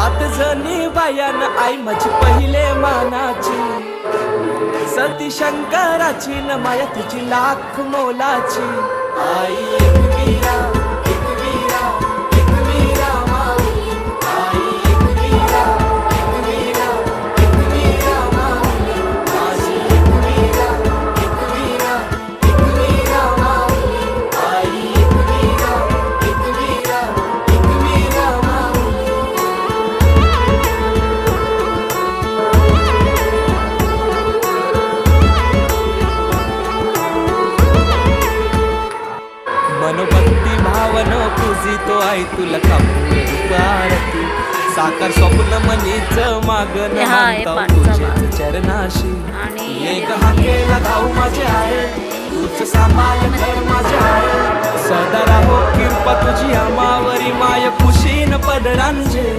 सात जणी बायान आई माझी पहिले मानाची. सती शंकराची न माया तिची लाख मोलाची. आई मनोभक्ती भावन पूजितो आई तुला कापूर साकार स्वप्न मनीच मागन तुझे. चरणाशी. एक हाकेला धाव माझे आहे. तूच सांभाळ घर माझे आहे. सदा राहो कृपा तुझी आमावरी माय कुशीन पडणांचे